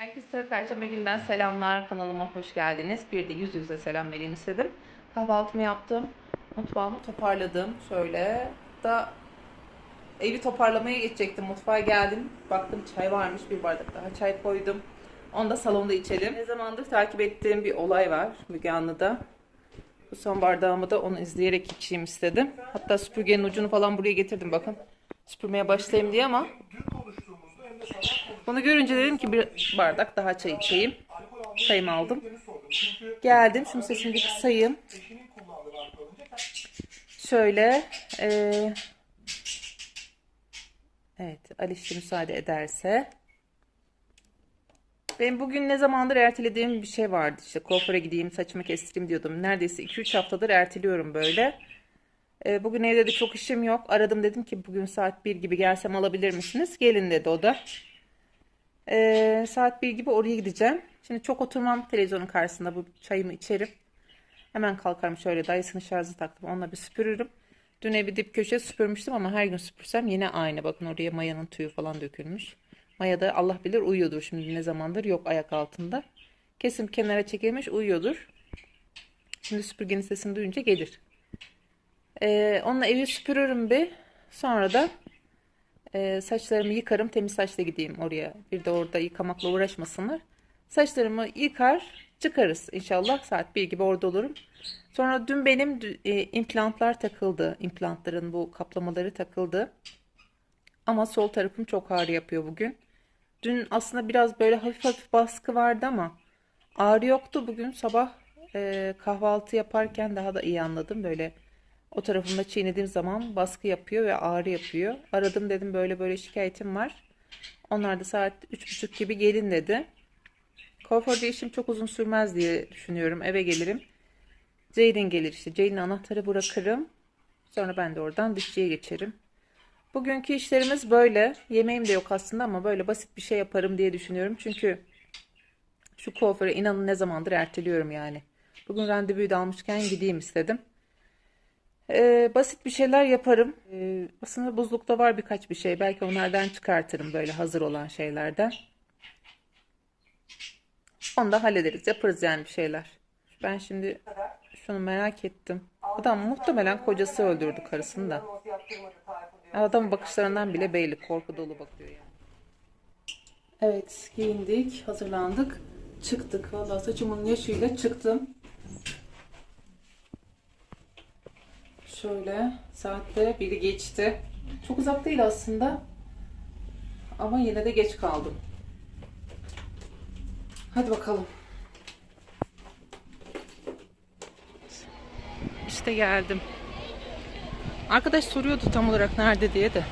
Herkese Perşembe günden selamlar. Kanalıma hoş geldiniz. Bir de yüz yüze selam vereyim istedim. Kahvaltımı yaptım. Mutfağımı toparladım. Şöyle da evi toparlamaya geçecektim. Mutfağa geldim. Baktım çay varmış. Bir bardak daha çay koydum. Onu da salonda içelim. Ne zamandır takip ettiğim bir olay var Müge Anlı'da. Bu son bardağımı da onu izleyerek içeyim istedim. Hatta süpürgenin ucunu falan buraya getirdim bakın. Süpürmeye başlayayım diye ama bunu görünce dedim ki bir bardak daha çay içeyim. Çayımı aldım. Geldim. Şunu sesini bir kısayım. Şöyle. eee evet. Aliş de müsaade ederse. Benim bugün ne zamandır ertelediğim bir şey vardı. İşte kuaföre gideyim, saçımı kestireyim diyordum. Neredeyse 2-3 haftadır erteliyorum böyle. Ee, bugün evde de çok işim yok. Aradım dedim ki bugün saat 1 gibi gelsem alabilir misiniz? Gelin dedi o da. Ee, saat 1 gibi oraya gideceğim. Şimdi çok oturmam televizyonun karşısında bu çayımı içerim. Hemen kalkarım şöyle Dyson'ın şarjı taktım. Onunla bir süpürürüm. Dün evi dip köşe süpürmüştüm ama her gün süpürsem yine aynı. Bakın oraya mayanın tüyü falan dökülmüş. Maya da Allah bilir uyuyordur şimdi ne zamandır yok ayak altında. Kesim kenara çekilmiş uyuyordur. Şimdi süpürgenin sesini duyunca gelir. Ee, onunla evi süpürürüm bir. Sonra da e, saçlarımı yıkarım. Temiz saçla gideyim oraya. Bir de orada yıkamakla uğraşmasınlar. Saçlarımı yıkar çıkarız inşallah. Saat 1 gibi orada olurum. Sonra dün benim e, implantlar takıldı. İmplantların bu kaplamaları takıldı. Ama sol tarafım çok ağrı yapıyor bugün. Dün aslında biraz böyle hafif hafif baskı vardı ama ağrı yoktu. Bugün sabah e, kahvaltı yaparken daha da iyi anladım. Böyle o tarafımda çiğnediğim zaman baskı yapıyor ve ağrı yapıyor. Aradım dedim böyle böyle şikayetim var. Onlar da saat 3.30 gibi gelin dedi. Kuaförde işim çok uzun sürmez diye düşünüyorum. Eve gelirim. Ceylin gelir işte. Ceylin anahtarı bırakırım. Sonra ben de oradan dişçiye geçerim. Bugünkü işlerimiz böyle. Yemeğim de yok aslında ama böyle basit bir şey yaparım diye düşünüyorum. Çünkü şu kuaföre inanın ne zamandır erteliyorum yani. Bugün randevuyu da almışken gideyim istedim. Ee, basit bir şeyler yaparım. Ee, aslında buzlukta var birkaç bir şey. Belki onlardan çıkartırım böyle hazır olan şeylerden. Onu da hallederiz. Yaparız yani bir şeyler. Ben şimdi şunu merak ettim. Adam muhtemelen kocası öldürdü karısını da. Adamın bakışlarından bile belli. Korku dolu bakıyor yani. Evet giyindik, hazırlandık. Çıktık. Vallahi saçımın yaşıyla çıktım. Şöyle saatte biri geçti. Çok uzak değil aslında. Ama yine de geç kaldım. Hadi bakalım. İşte geldim. Arkadaş soruyordu tam olarak nerede diye de.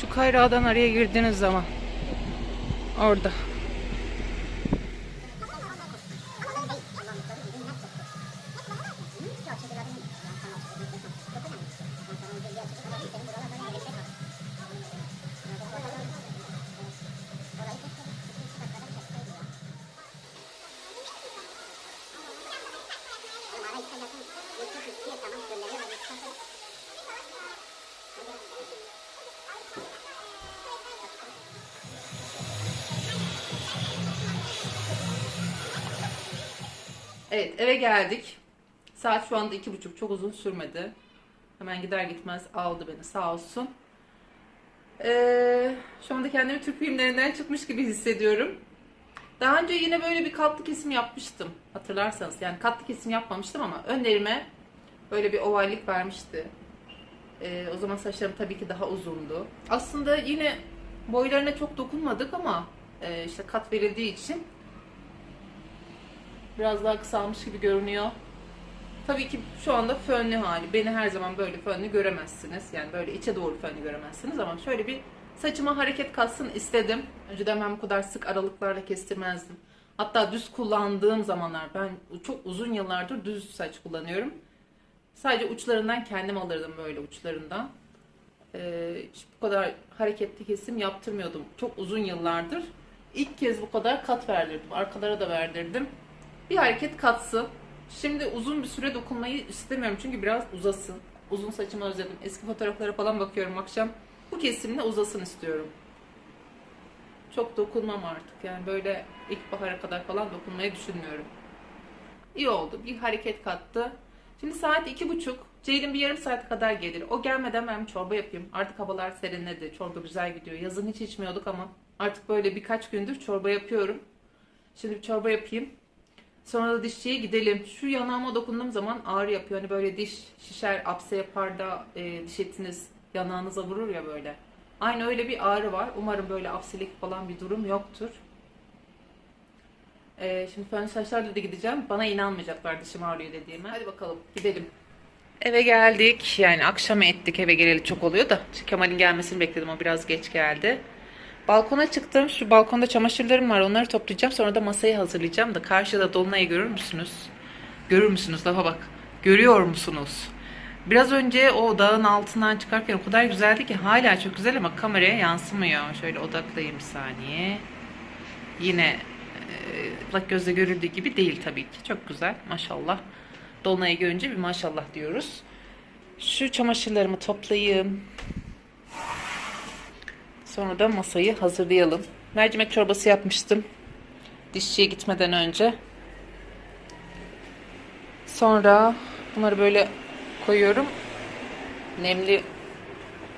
Şu kayrağdan araya girdiğiniz zaman. Orada. Evet eve geldik. Saat şu anda iki buçuk. Çok uzun sürmedi. Hemen gider gitmez aldı beni sağ olsun. Ee, şu anda kendimi Türk filmlerinden çıkmış gibi hissediyorum. Daha önce yine böyle bir katlı kesim yapmıştım. Hatırlarsanız. Yani katlı kesim yapmamıştım ama önlerime böyle bir ovallik vermişti. Ee, o zaman saçlarım tabii ki daha uzundu. Aslında yine boylarına çok dokunmadık ama e, işte kat verildiği için biraz daha kısalmış gibi görünüyor. Tabii ki şu anda fönlü hali. Beni her zaman böyle fönlü göremezsiniz. Yani böyle içe doğru fönlü göremezsiniz ama şöyle bir saçıma hareket katsın istedim. Önceden ben bu kadar sık aralıklarla kestirmezdim. Hatta düz kullandığım zamanlar ben çok uzun yıllardır düz saç kullanıyorum. Sadece uçlarından kendim alırdım böyle uçlarından. Ee, hiç bu kadar hareketli kesim yaptırmıyordum. Çok uzun yıllardır. İlk kez bu kadar kat verdirdim. Arkalara da verdirdim. Bir hareket katsın. Şimdi uzun bir süre dokunmayı istemiyorum çünkü biraz uzasın. Uzun saçımı özledim. Eski fotoğraflara falan bakıyorum akşam. Bu kesimle uzasın istiyorum. çok dokunmam artık. Yani böyle ilkbahara kadar falan dokunmayı düşünmüyorum. İyi oldu. Bir hareket kattı. Şimdi saat iki buçuk. Ceylin bir yarım saate kadar gelir. O gelmeden ben çorba yapayım. Artık havalar serinledi. Çorba güzel gidiyor. Yazın hiç içmiyorduk ama artık böyle birkaç gündür çorba yapıyorum. Şimdi bir çorba yapayım. Sonra da dişçiye gidelim. Şu yanağıma dokunduğum zaman ağrı yapıyor. Hani böyle diş şişer, apse yapar da e, diş etiniz yanağınıza vurur ya böyle. Aynı öyle bir ağrı var. Umarım böyle apselik falan bir durum yoktur. E, şimdi fön saçlarla da gideceğim. Bana inanmayacaklar dişim ağrıyor dediğime. Hadi bakalım gidelim. Eve geldik. Yani akşam ettik eve geleli çok oluyor da. Kemal'in gelmesini bekledim. O biraz geç geldi. Balkona çıktım. Şu balkonda çamaşırlarım var. Onları toplayacağım. Sonra da masayı hazırlayacağım da. Karşıda dolunayı görür müsünüz? Görür müsünüz? Lafa bak. Görüyor musunuz? Biraz önce o dağın altından çıkarken o kadar güzeldi ki hala çok güzel ama kameraya yansımıyor. Şöyle odaklayayım bir saniye. Yine e, ıslak gözle görüldüğü gibi değil tabii ki. Çok güzel maşallah. Dolunayı görünce bir maşallah diyoruz. Şu çamaşırlarımı toplayayım. Sonra da masayı hazırlayalım. Mercimek çorbası yapmıştım. Dişçiye gitmeden önce. Sonra bunları böyle koyuyorum. Nemli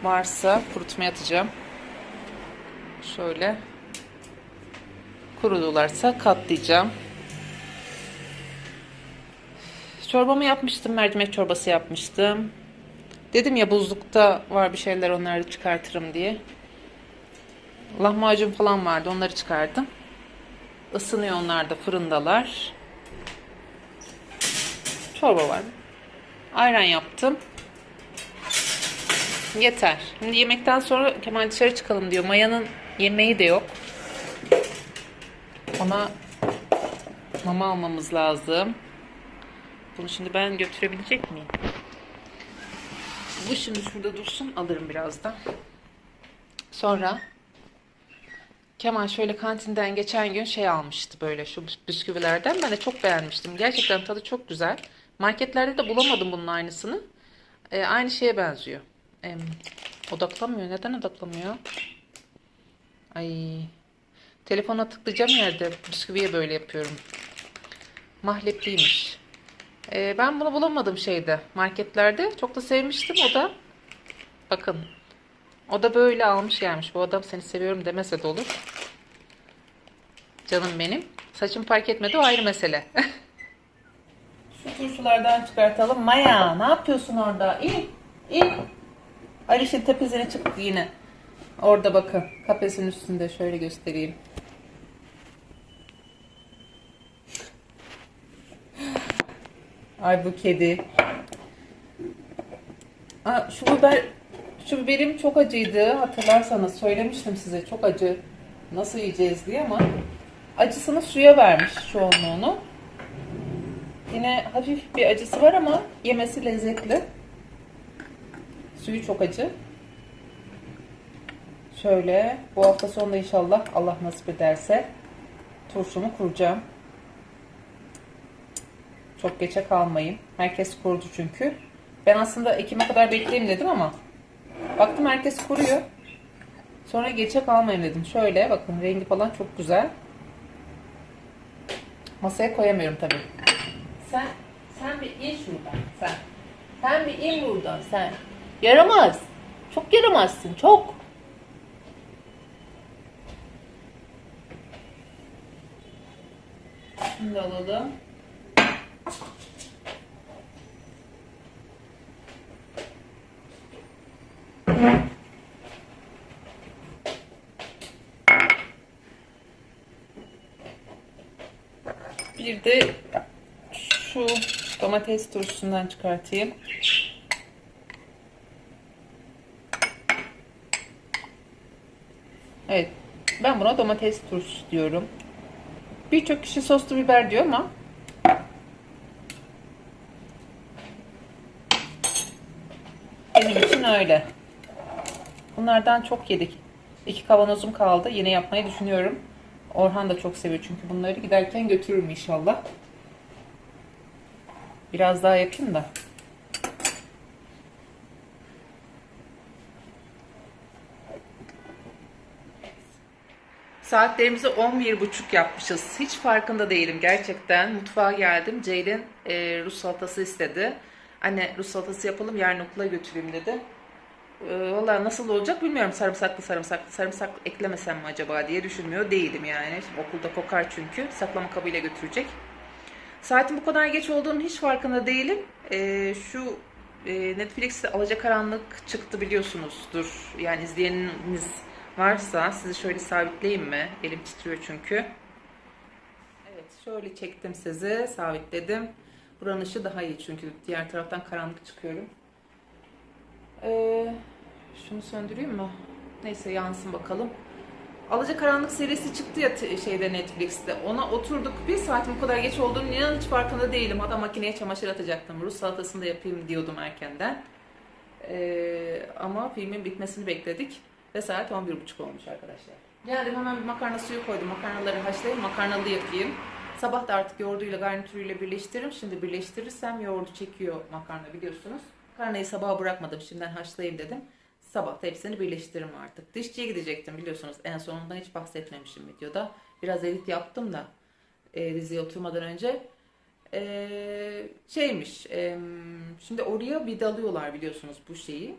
varsa kurutmaya atacağım. Şöyle. Kurudularsa katlayacağım. Çorbamı yapmıştım. Mercimek çorbası yapmıştım. Dedim ya buzlukta var bir şeyler onları çıkartırım diye. Lahmacun falan vardı. Onları çıkardım. Isınıyor onlar da fırındalar. Çorba var. Ayran yaptım. Yeter. Şimdi yemekten sonra Kemal dışarı çıkalım diyor. Maya'nın yemeği de yok. Ona mama almamız lazım. Bunu şimdi ben götürebilecek miyim? Bu şimdi şurada dursun. Alırım birazdan. Sonra Kemal şöyle kantinden geçen gün şey almıştı böyle şu bisküvilerden. Ben de çok beğenmiştim. Gerçekten tadı çok güzel. Marketlerde de bulamadım bunun aynısını. Ee, aynı şeye benziyor. Ee, odaklamıyor. Neden odaklamıyor? Ay. Telefona tıklayacağım yerde bisküviye böyle yapıyorum. Mahlepliymiş. Ee, ben bunu bulamadım şeyde marketlerde. Çok da sevmiştim o da. Bakın. O da böyle almış gelmiş. Bu adam seni seviyorum demese de olur. Canım benim. Saçım fark etmedi o ayrı mesele. Şu turşulardan çıkartalım. Maya ne yapıyorsun orada? İn. İn. Aliş'in tepesine çıktı yine. Orada bakın. Kafesin üstünde şöyle göstereyim. Ay bu kedi. Aa, şu biber şu biberim çok acıydı. Hatırlarsanız söylemiştim size çok acı. Nasıl yiyeceğiz diye ama acısını suya vermiş çoğunluğunu. Yine hafif bir acısı var ama yemesi lezzetli. Suyu çok acı. Şöyle bu hafta sonunda inşallah Allah nasip ederse turşumu kuracağım. Çok geçe kalmayayım. Herkes kurudu çünkü. Ben aslında Ekim'e kadar bekleyeyim dedim ama baktım herkes kuruyor. Sonra geçe kalmayayım dedim. Şöyle bakın rengi falan çok güzel. Masaya koyamıyorum tabii. Sen sen bir in şuradan sen. Sen bir in buradan sen. Yaramaz. Çok yaramazsın çok. Şimdi alalım. Bir de şu domates turşusundan çıkartayım. Evet. Ben buna domates turşusu diyorum. Birçok kişi soslu biber diyor ama benim için öyle. Bunlardan çok yedik. İki kavanozum kaldı. Yine yapmayı düşünüyorum. Orhan da çok seviyor çünkü bunları giderken götürürüm inşallah. Biraz daha yapayım da. Saatlerimizi 11.30 yapmışız. Hiç farkında değilim gerçekten. Mutfağa geldim. Ceylin e, Rus salatası istedi. Anne Rus salatası yapalım yarın okula götüreyim dedi. E, Valla nasıl olacak bilmiyorum. Sarımsaklı sarımsaklı sarımsak eklemesem mi acaba diye düşünmüyor değilim yani. Şimdi okulda kokar çünkü. Saklama kabıyla götürecek. Saatin bu kadar geç olduğunun hiç farkında değilim. E, şu e, Netflix'te Alacakaranlık çıktı biliyorsunuzdur. Yani izleyeniniz varsa sizi şöyle sabitleyeyim mi? Elim titriyor çünkü. Evet şöyle çektim sizi sabitledim. Buranın ışığı daha iyi çünkü diğer taraftan karanlık çıkıyorum. Ee, şunu söndüreyim mi? Neyse yansın bakalım. Alacakaranlık serisi çıktı ya şeyde Netflix'te. Ona oturduk. Bir saatin bu kadar geç olduğunu inan hiç farkında değilim. Hatta makineye çamaşır atacaktım. Rus salatasını da yapayım diyordum erkenden. Ee, ama filmin bitmesini bekledik. Ve saat 11.30 olmuş arkadaşlar. Geldim hemen bir makarna suyu koydum. Makarnaları haşlayayım, makarnalı yapayım. Sabah da artık yoğurduyla garnitürüyle birleştiririm. Şimdi birleştirirsem yoğurdu çekiyor makarna biliyorsunuz. Makarnayı sabaha bırakmadım. Şimdiden haşlayayım dedim. Sabah da hepsini birleştiririm artık. Dişçiye gidecektim biliyorsunuz. En sonundan hiç bahsetmemişim videoda. Biraz edit yaptım da e, diziye oturmadan önce. E, şeymiş. e, şimdi oraya vidalıyorlar biliyorsunuz bu şeyi.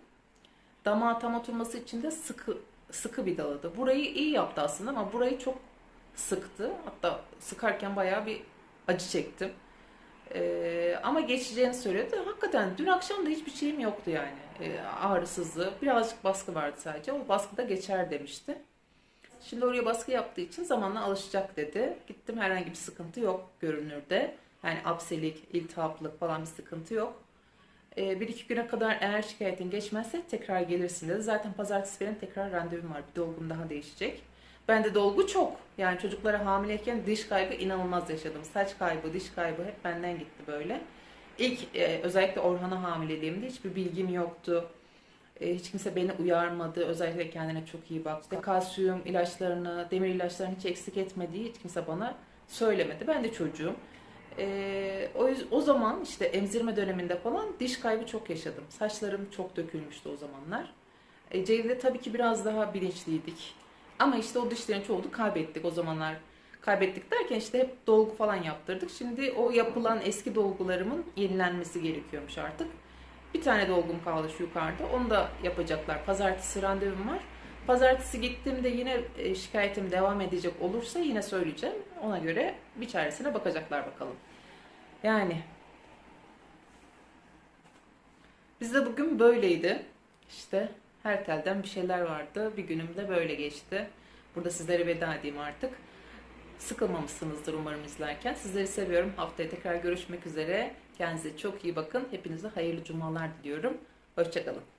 Damağa tam oturması için de sıkı sıkı vidaladı. Burayı iyi yaptı aslında ama burayı çok sıktı. Hatta sıkarken bayağı bir acı çektim. Ee, ama geçeceğini söyledi. Hakikaten dün akşam da hiçbir şeyim yoktu yani. Ee, ağrısızlığı. Birazcık baskı vardı sadece. O baskı da geçer demişti. Şimdi oraya baskı yaptığı için zamanla alışacak dedi. Gittim herhangi bir sıkıntı yok görünürde. Yani apselik, iltihaplık falan bir sıkıntı yok. Ee, bir iki güne kadar eğer şikayetin geçmezse tekrar gelirsin dedi. Zaten pazartesi benim tekrar randevum var. Bir dolgum daha değişecek. Bende dolgu çok. Yani çocuklara hamileyken diş kaybı inanılmaz yaşadım. Saç kaybı, diş kaybı hep benden gitti böyle. İlk e, özellikle Orhan'a hamileliğimde hiçbir bilgim yoktu. E, hiç kimse beni uyarmadı. Özellikle kendine çok iyi bak. İşte kalsiyum ilaçlarını, demir ilaçlarını hiç eksik etmediği hiç kimse bana söylemedi. Ben de çocuğum. E, o, o zaman işte emzirme döneminde falan diş kaybı çok yaşadım. Saçlarım çok dökülmüştü o zamanlar. E, Ceylin'de tabii ki biraz daha bilinçliydik. Ama işte o dişlerin çoğunu kaybettik o zamanlar. Kaybettik derken işte hep dolgu falan yaptırdık. Şimdi o yapılan eski dolgularımın yenilenmesi gerekiyormuş artık. Bir tane dolgum kaldı şu yukarıda. Onu da yapacaklar. Pazartesi randevum var. Pazartesi gittiğimde yine e, şikayetim devam edecek olursa yine söyleyeceğim. Ona göre bir çaresine bakacaklar bakalım. Yani bizde bugün böyleydi. İşte her telden bir şeyler vardı. Bir günüm de böyle geçti. Burada sizlere veda edeyim artık. Sıkılmamışsınızdır umarım izlerken. Sizleri seviyorum. Haftaya tekrar görüşmek üzere. Kendinize çok iyi bakın. Hepinize hayırlı cumalar diliyorum. Hoşçakalın.